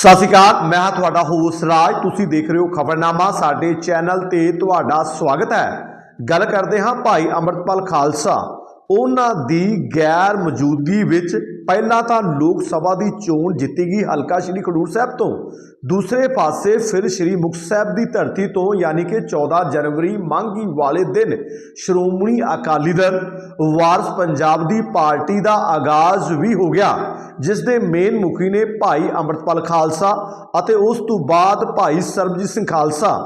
ਸਤਿ ਸ਼੍ਰੀ ਅਕਾਲ, ਮੈਂ ਹਾਂ ਤੁਹਾਡਾ ਹੋਸਟ ਰਾਜ। ਤੁਸੀਂ ਦੇਖ ਰਹੇ ਹੋ ਖਬਰਨਾਮਾ, ਸਾਡੇ ਚੈਨਲ ਤੇ ਤੁਹਾਡਾ ਸਵਾਗਤ ਹੈ। ਗੱਲ ਕਰਦੇ ਹਾਂ ਭਾਈ ਅੰਮ੍ਰਿਤਪਾਲ ਖਾਲਸਾ। ਉਹਨਾਂ ਦੀ ਗੈਰ ਮੌਜੂਦਗੀ ਵਿੱਚ ਪਹਿਲਾਂ ਤਾਂ ਲੋਕ ਸਭਾ ਦੀ ਚੋਣ ਜਿੱਤੀ ਗਈ ਹਲਕਾ ਸ਼੍ਰੀ ਖਡੂਰ ਸਾਹਿਬ ਤੋਂ। ਦੂਸਰੇ ਪਾਸੇ ਫਿਰ ਸ਼੍ਰੀ ਮੁਕਤਸਰ ਸਾਹਿਬ ਦੀ ਧਰਤੀ ਤੋਂ ਯਾਨੀ ਕਿ 14 ਜਨਵਰੀ ਮੰਗੀ ਵਾਲੇ ਦਿਨ ਸ਼੍ਰੋਮਣੀ ਅਕਾਲੀ ਦਲ ਵਾਰਸ ਪੰਜਾਬ ਦੀ ਪਾਰਟੀ ਦਾ ਆਗਾਜ਼ ਵੀ ਹੋ ਗਿਆ, ਜਿਸ ਦੇ ਮੇਨ ਮੁਖੀ ਨੇ ਭਾਈ ਅੰਮ੍ਰਿਤਪਾਲ ਖਾਲਸਾ ਅਤੇ ਉਸ ਤੋਂ ਬਾਅਦ ਭਾਈ ਸਰਬਜੀਤ ਸਿੰਘ ਖਾਲਸਾ।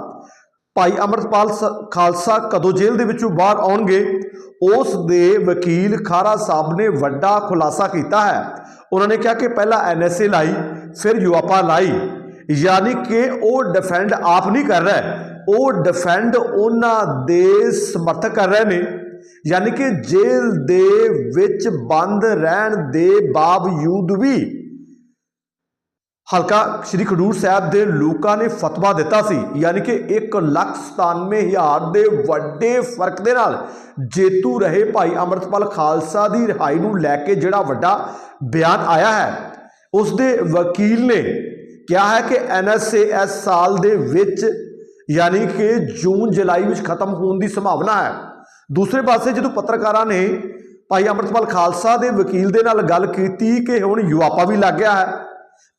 ਭਾਈ ਅਮਰਤਪਾਲ ਸ- ਖਾਲਸਾ ਕਦੋਂ ਜੇਲ੍ਹ ਦੇ ਵਿੱਚੋਂ ਬਾਹਰ ਆਉਣਗੇ? ਉਸ ਦੇ ਵਕੀਲ ਖਾਰਾ ਸਾਹਿਬ ਨੇ ਵੱਡਾ ਖੁਲਾਸਾ ਕੀਤਾ ਹੈ। ਉਹਨਾਂ ਨੇ ਕਿਹਾ ਕਿ ਪਹਿਲਾਂ ਐਨਐਸਏ ਲਾਈ, ਫਿਰ ਯੂਆਪਾ ਲਾਈ। ਯਾਨੀ ਕਿ ਉਹ ਡਿਫੈਂਡ ਆਪ ਨਹੀਂ ਕਰ ਰਿਹਾ। ਉਹ ਡਿਫੈਂਡ ਉਹਨਾਂ ਦੇ ਸਮਰਥਕ ਕਰ ਰਹੇ ਨੇ। ਯਾਨੀ ਕਿ ਜੇਲ੍ਹ ਦੇ ਵਿੱਚ ਬੰਦ ਰਹਿਣ ਦੇ ਬਾਵਜੂਦ ਵੀ ਹਲਕਾ ਸ਼੍ਰੀ ਖਡੂਰ ਸਾਹਿਬ ਦੇ ਲੋਕਾਂ ਨੇ ਫਤਵਾ ਦਿੱਤਾ ਸੀ, ਯਾਨੀ ਕਿ 197000 ਦੇ ਵੱਡੇ ਫ਼ਰਕ ਦੇ ਨਾਲ ਜੇਤੂ ਰਹੇ ਭਾਈ ਅਮਰਤਪਾਲ ਖਾਲਸਾ ਦੀ ਰਿਹਾਈ ਨੂੰ ਲੈ ਕੇ ਜਿਹੜਾ ਵੱਡਾ ਬਿਆਨ ਆਇਆ ਹੈ, ਉਸ ਦੇ ਵਕੀਲ ਨੇ ਕਿਹਾ ਹੈ ਕਿ ਐਨਐਸਏ ਇਸ ਸਾਲ ਦੇ ਵਿੱਚ ਯਾਨੀ ਕਿ ਜੂਨ, ਜੁਲਾਈ ਵਿੱਚ ਖਤਮ ਹੋਣ ਦੀ ਸੰਭਾਵਨਾ ਹੈ। ਦੂਸਰੇ ਪਾਸੇ ਜਦੋਂ ਪੱਤਰਕਾਰਾਂ ਨੇ ਭਾਈ ਅਮਰਤਪਾਲ ਖਾਲਸਾ ਦੇ ਵਕੀਲ ਦੇ ਨਾਲ ਗੱਲ ਕੀਤੀ ਕਿ ਹੁਣ ਯੂਆਪਾ ਵੀ ਲੱਗ ਗਿਆ ਹੈ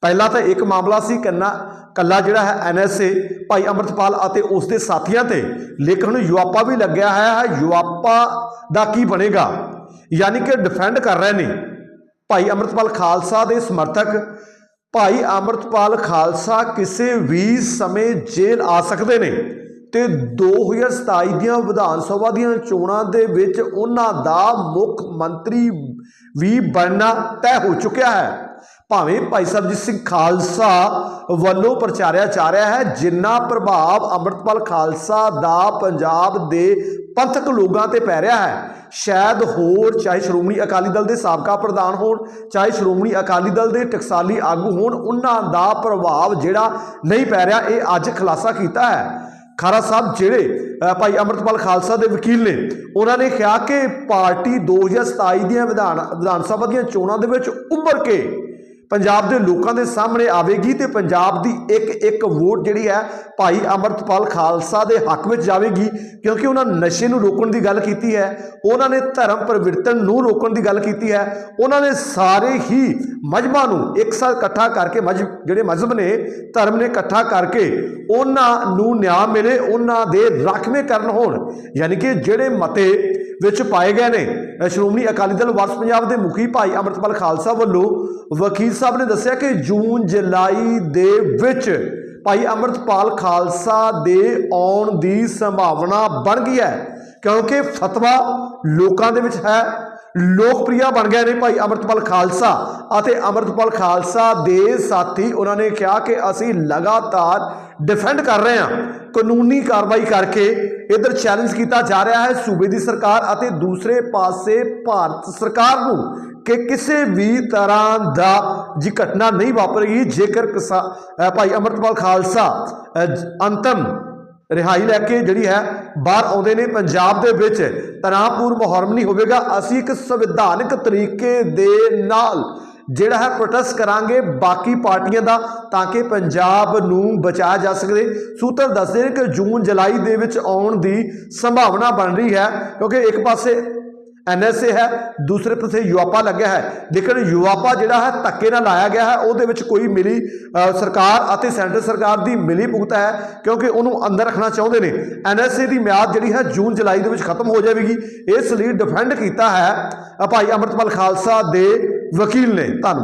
ਪਹਿਲਾਂ ਤਾਂ ਇੱਕ ਮਾਮਲਾ ਸੀ ਕੰਨਾ ਕੱਲਾ ਜਿਹੜਾ ਹੈ ਐਨਐਸਏ ਭਾਈ ਅਮਰਤਪਾਲ ਅਤੇ ਉਸ ਦੇ ਸਾਥੀਆਂ ਤੇ। ਲੇਕਿਨ ਹੁਣ ਯੂਆਪਾ ਵੀ ਲੱਗਿਆ ਹੈ। ਯੂਆਪਾ ਦਾ ਕੀ ਬਣੇਗਾ? ਯਾਨੀ ਕਿ ਡਿਫੈਂਡ ਕਰ ਰਹੇ ਨੇ ਭਾਈ ਅਮਰਤਪਾਲ ਖਾਲਸਾ ਦੇ ਸਮਰਥਕ। ਭਾਈ ਅਮਰਤਪਾਲ ਖਾਲਸਾ ਕਿਸੇ ਵੀ ਸਮੇਂ ਜੇਲ੍ਹ ਆ ਸਕਦੇ ਨੇ ਤੇ 2027 ਦੀਆਂ ਵਿਧਾਨ ਸਭਾ ਦੀਆਂ ਚੋਣਾਂ ਦੇ ਵਿੱਚ ਉਹਨਾਂ ਦਾ ਮੁੱਖ ਮੰਤਰੀ ਵੀ ਬਣਨਾ ਤੈਅ ਹੋ ਚੁੱਕਿਆ ਹੈ। ਭਾਵੇਂ ਭਾਈ ਸਰਬਜੀਤ ਸਿੰਘ ਖਾਲਸਾ ਵੱਲੋਂ ਪ੍ਰਚਾਰਿਆ ਜਾ ਰਿਹਾ ਹੈ, ਜਿੰਨਾ ਪ੍ਰਭਾਵ ਅੰਮ੍ਰਿਤਪਾਲ ਖਾਲਸਾ ਦਾ ਪੰਜਾਬ ਦੇ ਪੰਥਕ ਲੋਕਾਂ ਤੇ ਪੈ ਰਿਹਾ ਹੈ, ਸ਼ਾਇਦ ਹੋਰ ਚਾਹੇ ਸ਼੍ਰੋਮਣੀ ਅਕਾਲੀ ਦਲ ਦੇ ਸਾਬਕਾ ਪ੍ਰਧਾਨ ਹੋਣ, ਚਾਹੇ ਸ਼੍ਰੋਮਣੀ ਅਕਾਲੀ ਦਲ ਦੇ ਟਕਸਾਲੀ ਆਗੂ ਹੋਣ, ਉਹਨਾਂ ਦਾ ਪ੍ਰਭਾਵ ਜਿਹੜਾ ਨਹੀਂ ਪੈ ਰਿਹਾ, ਇਹ ਅੱਜ ਖੁਲਾਸਾ ਕੀਤਾ ਹੈ। ਖਾਰਾ ਸਾਹਿਬ, ਜਿਹੜੇ ਭਾਈ ਅਮਰਤਪਾਲ ਖਾਲਸਾ ਦੇ ਵਕੀਲ ਨੇ, ਉਹਨਾਂ ਨੇ ਕਿਹਾ ਕਿ ਪਾਰਟੀ 2027 ਦੀਆਂ ਵਿਧਾਨ ਵਿਧਾਨ ਸਭਾ ਦੀਆਂ ਚੋਣਾਂ ਦੇ ਵਿੱਚ ਉੱਭਰ ਕੇ ਪੰਜਾਬ ਦੇ ਲੋਕਾਂ ਦੇ ਸਾਹਮਣੇ ਆਵੇਗੀ ਤੇ ਪੰਜਾਬ ਦੀ ਇੱਕ ਇੱਕ ਵੋਟ ਜਿਹੜੀ ਹੈ ਭਾਈ ਅਮਰਤਪਾਲ ਖਾਲਸਾ ਦੇ ਹੱਕ ਵਿੱਚ ਜਾਵੇਗੀ, ਕਿਉਂਕਿ ਉਹਨਾਂ ਨਸ਼ੇ ਨੂੰ ਰੋਕਣ ਦੀ ਗੱਲ ਕੀਤੀ ਹੈ, ਉਹਨਾਂ ਨੇ ਧਰਮ ਪਰਿਵਰਤਨ ਨੂੰ ਰੋਕਣ ਦੀ ਗੱਲ ਕੀਤੀ ਹੈ, ਉਹਨਾਂ ਨੇ ਸਾਰੇ ਹੀ ਮਜਮਾਂ ਨੂੰ ਇੱਕ ਸਾਥ ਇਕੱਠਾ ਕਰਕੇ ਮਜਬ ਜਿਹੜੇ ਮਜ਼ਹਬ ਨੇ, ਧਰਮ ਨੇ ਇਕੱਠਾ ਕਰਕੇ ਉਹਨਾਂ ਨੂੰ ਨਿਆਂ ਮਿਲੇ, ਉਹਨਾਂ ਦੇ ਰਾਖਵੇਂ ਕਰਨ ਹੋਣ, ਯਾਨੀ ਕਿ ਜਿਹੜੇ ਮਤੇ ਵਿੱਚ ਪਾਏ ਗਏ ਨੇ ਸ਼੍ਰੋਮਣੀ ਅਕਾਲੀ ਦਲ ਵਾਰਸ ਪੰਜਾਬ ਦੇ ਮੁਖੀ ਭਾਈ ਅਮਰਤਪਾਲ ਖਾਲਸਾ ਵੱਲੋਂ ਵਕੀਲ ਸਾਹਿਬ ਨੇ ਦੱਸਿਆ ਕਿ ਜੂਨ, ਜੁਲਾਈ ਦੇ ਵਿੱਚ ਭਾਈ ਅਮਰਤਪਾਲ ਖਾਲਸਾ ਦੇ ਆਉਣ ਦੀ ਸੰਭਾਵਨਾ ਬਣ ਗਈ ਹੈ, ਕਿਉਂਕਿ ਫਤਵਾ ਲੋਕਾਂ ਦੇ ਵਿੱਚ ਹੈ। ਲੋਕਪ੍ਰਿਆ ਬਣ ਗਏ ਨੇ ਭਾਈ ਅਮਰਤਪਾਲ ਖਾਲਸਾ ਅਤੇ ਅਮਰਤਪਾਲ ਖਾਲਸਾ ਦੇ ਸਾਥੀ ਉਹਨਾਂ ਨੇ ਕਿਹਾ ਕਿ ਅਸੀਂ ਲਗਾਤਾਰ ਡਿਫੈਂਡ ਕਰ ਰਹੇ ਹਾਂ, ਕਾਨੂੰਨੀ ਕਾਰਵਾਈ ਕਰਕੇ ਇਧਰ ਚੈਲੰਜ ਕੀਤਾ ਜਾ ਰਿਹਾ ਹੈ ਸੂਬੇ ਦੀ ਸਰਕਾਰ ਅਤੇ ਦੂਸਰੇ ਪਾਸੇ ਭਾਰਤ ਸਰਕਾਰ ਨੂੰ ਕਿ ਕਿਸੇ ਵੀ ਤਰ੍ਹਾਂ ਦਾ ਜੀ ਘਟਨਾ ਨਹੀਂ ਵਾਪਰੇਗੀ ਜੇਕਰ ਕਿਸਾ ਭਾਈ ਅਮਰਤਪਾਲ ਖਾਲਸਾ ਅੰਤਮ ਰਿਹਾਈ ਲੈ ਕੇ ਜਿਹੜੀ ਹੈ, ਬਾਹਰ ਆਉਂਦੇ ਨੇ ਪੰਜਾਬ ਦੇ ਵਿੱਚ ਤਣਾਅਪੂਰ ਮੁਹਰਮ ਨਹੀਂ ਹੋਵੇਗਾ। ਅਸੀਂ ਇੱਕ ਸੰਵਿਧਾਨਕ ਤਰੀਕੇ ਦੇ ਨਾਲ ਜਿਹੜਾ ਹੈ ਪ੍ਰੋਟੈਸਟ ਕਰਾਂਗੇ ਬਾਕੀ ਪਾਰਟੀਆਂ ਦਾ, ਤਾਂ ਕਿ ਪੰਜਾਬ ਨੂੰ ਬਚਾਇਆ ਜਾ ਸਕੇ। ਸੂਤਰ ਦੱਸਦੇ ਨੇ ਕਿ ਜੂਨ ਜੁਲਾਈ ਦੇ ਵਿੱਚ ਆਉਣ ਦੀ ਸੰਭਾਵਨਾ ਬਣ ਰਹੀ ਹੈ, ਕਿਉਂਕਿ ਇੱਕ ਪਾਸੇ ਐਨਐਸਏ ਹੈ, ਦੂਸਰੇ ਪਾਸੇ ਯੂਆਪਾ ਲੱਗਿਆ ਹੈ। ਲੇਕਿਨ ਯੂਆਪਾ ਜਿਹੜਾ ਹੈ, ਧੱਕੇ ਨਾਲ ਲਾਇਆ ਗਿਆ ਹੈ। ਉਹਦੇ ਵਿੱਚ ਕੋਈ ਮਿਲੀ ਸਰਕਾਰ ਅਤੇ ਸੈਂਟਰ ਸਰਕਾਰ ਦੀ ਮਿਲੀ ਭੁਗਤ ਹੈ, ਕਿਉਂਕਿ ਉਹਨੂੰ ਅੰਦਰ ਰੱਖਣਾ ਚਾਹੁੰਦੇ ਨੇ। ਐਨਐਸਏ ਦੀ ਮਿਆਦ ਜਿਹੜੀ ਹੈ, ਜੂਨ, ਜੁਲਾਈ ਦੇ ਵਿੱਚ ਖਤਮ ਹੋ ਜਾਵੇਗੀ। ਇਸ ਲਈ ਡਿਫੈਂਡ ਕੀਤਾ ਹੈ ਭਾਈ ਅਮਰਤਪਾਲ ਖਾਲਸਾ ਦੇ ਵਕੀਲ ਨੇ। ਧੰਨਵਾਦ।